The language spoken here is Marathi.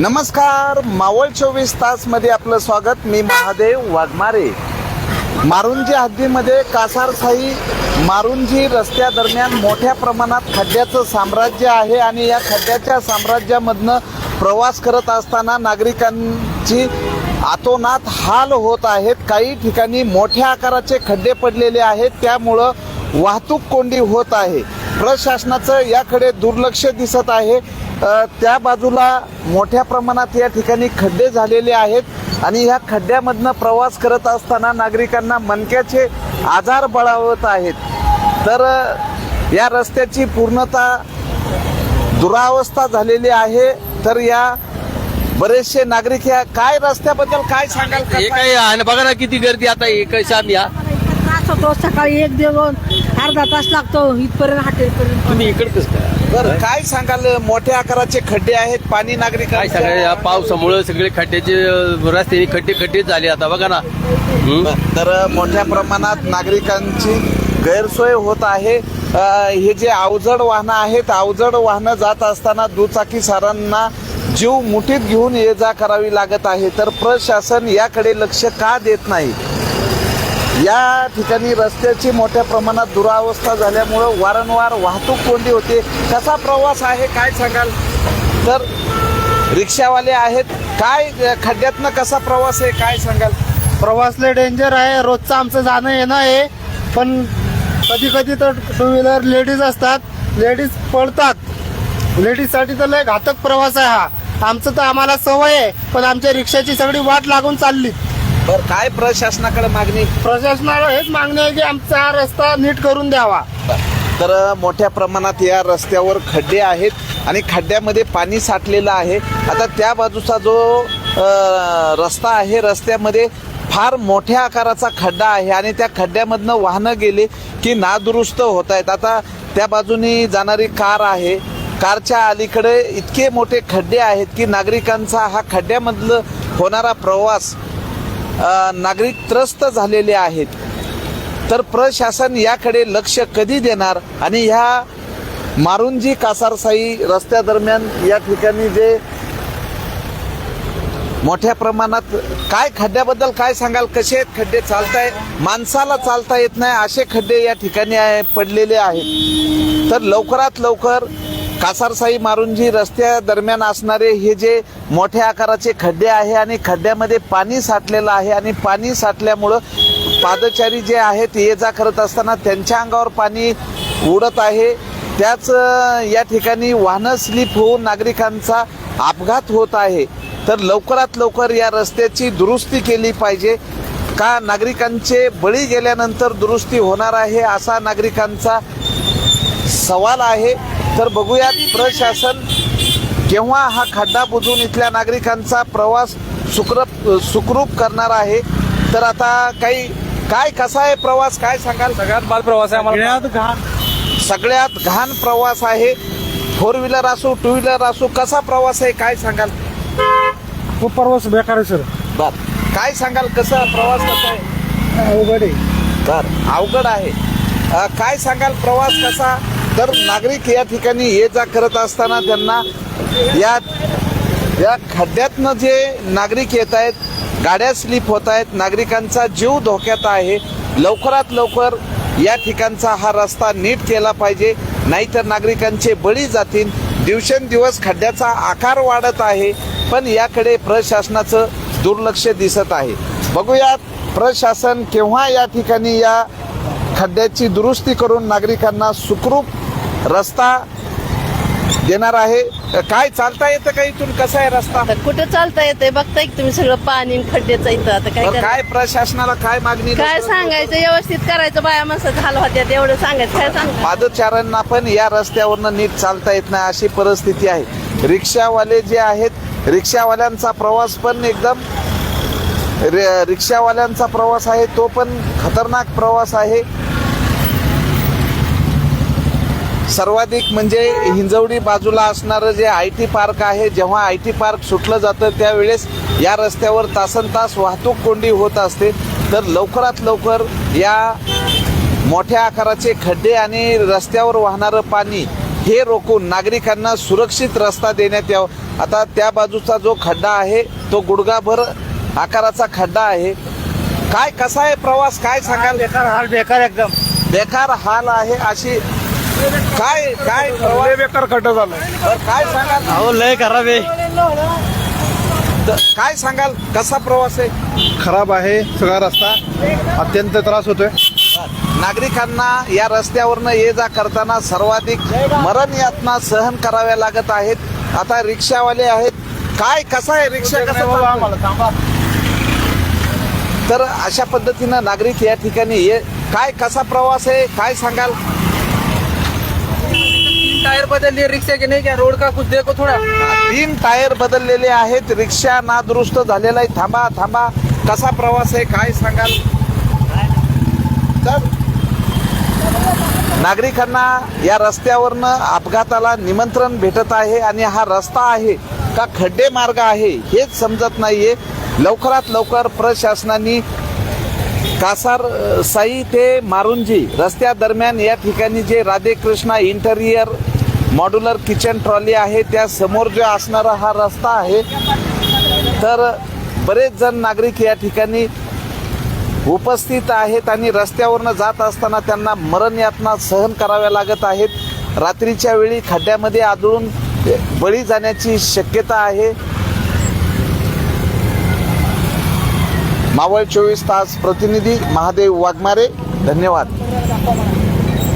नमस्कार मावळ चोवीस तासमध्ये आपलं स्वागत. मी महादेव वाघमारे. मारुंजी हद्दीमध्ये कासारसाई मारुंजी रस्त्यादरम्यान मोठ्या प्रमाणात खड्ड्याचं साम्राज्य आहे आणि या खड्ड्याच्या साम्राज्यामधनं प्रवास करत असताना नागरिकांची आतोनात हाल होत आहेत. काही ठिकाणी मोठ्या आकाराचे खड्डे पडलेले आहेत. त्यामुळं वाहतूक कोंडी होत आहे. प्रशासनाचं याकडे दुर्लक्ष दिसत आहे. त्या बाजूला मोठ्या प्रमाणात या ठिकाणी खड्डे झालेले आहेत आणि ह्या खड्ड्यामधनं प्रवास करत असताना नागरिकांना मणक्याचे आजार बळावत आहेत. तर या रस्त्याची पूर्णतः दुरावस्था झालेली आहे. तर या बरेचसे नागरिक या काय रस्त्याबद्दल काय सांगाल हे कसं काय आणि बघा ना किती गर्दी आता एक शाम या. त्रास होतो सकाळी एक दिवस अर्धा तास लागतो इथपर्यंत हॉटेलपर्यंत. तुम्ही इकडच काय बरं काय सांगाल? मोठ्या आकाराचे खड्डे आहेत पाणी नागरिक काय सगळे या पावसामुळे सगळे खड्ड्याचे रस्ते खड्डे खड्डे झाले आता बघा ना. हं? तर मोठ्या प्रमाणात नागरिकांची गैरसोय होत आहे. अ, हे जे अवजड वाहनं आहेत अवजड वाहनं जात असताना दुचाकी सारांना जीव मुठीत घेऊन ये जा करावी लागत आहे. तर प्रशासन याकडे लक्ष का देत नाही? या ठिकाणी रस्त्याची मोठ्या प्रमाणात दुरावस्था झाल्यामुळं वारंवार वाहतूक कोंडी होते. कसा प्रवास आहे काय सांगाल? तर रिक्षावाले आहेत. काय खड्ड्यातनं कसा प्रवास आहे काय सांगाल? प्रवासले डेंजर आहे. रोजचं आमचं जाणं येणं आहे. पण कधी कधी तर टू व्हीलर लेडीज असतात. लेडीज पळतात. लेडीजसाठी तर लय घातक प्रवास आहे हा. आमचं तर आम्हाला सवय आहे. पण आमच्या रिक्षाची सगळी वाट लागून चालली. बर काय प्रशासनाकडे मागणी? प्रशासनाला हेच मागणी आहे की आमचा हा रस्ता नीट करून द्यावा. तर मोठ्या प्रमाणात या रस्त्यावर खड्डे आहेत आणि खड्ड्यामध्ये पाणी साठलेलं आहे. आता त्या बाजूचा जो अ, रस्ता आहे रस्त्यामध्ये फार मोठ्या आकाराचा खड्डा आहे आणि त्या खड्ड्यामधनं वाहनं गेले की नादुरुस्त होत आहेत. आता त्या बाजूनी जाणारी कार आहे. कारच्या अलीकडे इतके मोठे खड्डे आहेत की नागरिकांचा हा खड्ड्यामधलं होणारा प्रवास नागरिक त्रस्त झालेले आहेत. तर प्रशासन याकडे लक्ष कधी देणार? आणि ह्या मारुंजी कासारसाई रस्त्यादरम्यान या ठिकाणी जे मोठ्या प्रमाणात काय खड्ड्याबद्दल काय सांगाल? कसे आहेत खड्डे? चालताय? माणसाला चालता येत नाही असे खड्डे या ठिकाणी पडलेले आहेत. तर लवकरात लवकर कासारसाई मारुंजी रस्त्या दरम्यान असणारे हे जे मोठ्या आकाराचे खड्डे आहे आणि खड्ड्यामध्ये पाणी साठलेलं आहे आणि पाणी साठल्यामुळं पादचारी जे आहेत ये जा करत असताना त्यांच्या अंगावर पाणी उडत आहे. त्याच या ठिकाणी वाहनं स्लिप होऊन नागरिकांचा अपघात होत आहे. तर लवकरात लवकर या रस्त्याची दुरुस्ती केली पाहिजे. का नागरिकांचे बळी गेल्यानंतर दुरुस्ती होणार आहे असा नागरिकांचा सवाल आहे. तर बघूयात प्रशासन केव्हा हा खड्डा बुजून इथल्या नागरिकांचा प्रवास सुखरूप सुखरूप करणार आहे? तर आता काही काय कसा आहे प्रवास? काय सांगाल? सगळ्यात बाद प्रवास आहे आम्हाला. सगळ्यात घाण. प्रवास आहे. फोर व्हीलर असो टू व्हीलर असो कसा प्रवास आहे? काय सांगाल? खूप प्रवास बेकार आहे सर. बर. काय सांगाल? कसा प्रवास कसा आहे? अवघड आहे. बर. अवघड आहे. अ, काय सांगाल? प्रवास कसा तर नागरिक या ठिकाणी ये जा करत असताना त्यांना या या खड्ड्यातनं जे नागरिक येत आहेत गाड्या स्लिप होत आहेत नागरिकांचा जीव धोक्यात आहे लवकरात लवकर या ठिकाणचा हा रस्ता नीट केला पाहिजे नाहीतर नागरिकांचे बळी जातील दिवसेंदिवस खड्ड्याचा आकार वाढत आहे पण याकडे प्रशासनाचं दुर्लक्ष दिसत आहे. बघूयात प्रशासन केव्हा या ठिकाणी या खड्ड्याची दुरुस्ती करून नागरिकांना सुखरूप रस्ता देणार आहे. काय चालता येतं का इथून? कसा आहे रस्ता? आता कुठे चालता येते बघताय की तुम्ही सगळं पाणी आणि खड्ड्याचं इथं. आता काय बरं, करायचं? काय प्रशासनाला काय मागणी? काय सांगायचं? व्यवस्थित करायचं. बाया माणसं झालं होत्या. तेवढं सांगायचं. काय सांग पादचाऱ्यांना पण या रस्त्यावरनं नीट चालता येत नाही अशी परिस्थिती आहे. रिक्षावाले जे आहेत रिक्षावाल्यांचा प्रवास पण एकदम रि- रिक्षावाल्यांचा प्रवास आहे. तो पण खतरनाक प्रवास आहे. सर्वाधिक म्हणजे हिंजवडी बाजूला असणारं जे आय टी पार्क आहे जेव्हा आय टी पार्क सुटलं जातं त्यावेळेस या रस्त्यावर तासन तास वाहतूक कोंडी होत असते. तर लवकरात लवकर या मोठ्या आकाराचे खड्डे आणि रस्त्यावर वाहणारं पाणी हे रोखून नागरिकांना सुरक्षित रस्ता देण्यात यावा. आता त्या बाजूचा जो खड्डा आहे तो गुडघाभर आकाराचा खड्डा आहे. काय कसा आहे प्रवास? काय सांगाल? बेकार हाल बेकार एकदम. बेकार हाल आहे अशी काय काय? प्रवास बेकार खड्डा झाला काय सांगाल? अहो लय खराब आहे. द- काय सांगाल? कसा प्रवास आहे? खराब आहे सगळा रस्ता. अत्यंत त्रास होतोय. नागरिकांना या रस्त्यावरनं ये जा करताना सर्वाधिक मरण यातना सहन कराव्या लागत आहेत. आता रिक्षावाले आहेत. काय कसा आहे रिक्षा? कसा? तर अशा पद्धतीनं नागरिक या ठिकाणी ये. काय कसा प्रवास आहे? काय सांगाल? टायर बदलले रिक्षा की नाही क्या रोड का कुछ देखो थोड़ा. तीन टायर बदललेले आहेत. रिक्षा नादुरुस्त झालेला आहे. थांबा थांबा. कसा प्रवास आहे काय सांगाल? तर नागरिकांना या रस्त्यावरनं अपघाताला निमंत्रण भेटत आहे आणि हा रस्ता आहे का खड्डे मार्ग आहे हेच समजत नाहीये. लवकरात लवकर प्रशासनाने कासार साई ते मारुंजी रस्त्यादरम्यान या ठिकाणी जे Radhekrishna interior modular kitchen trolley आहे. त्या समोर जो असणारा हा रस्ता आहे. तर बरेच जण नागरिक या ठिकाणी उपस्थित आहेत आणि रस्त्यावरनं जात असताना त्यांना मरण यातना सहन कराव्या लागत आहेत. रात्रीच्या वेळी खड्ड्यामध्ये आदळून बळी जाण्याची शक्यता आहे. मावळ चोवीस तास प्रतिनिधी महादेव वाघमारे धन्यवाद.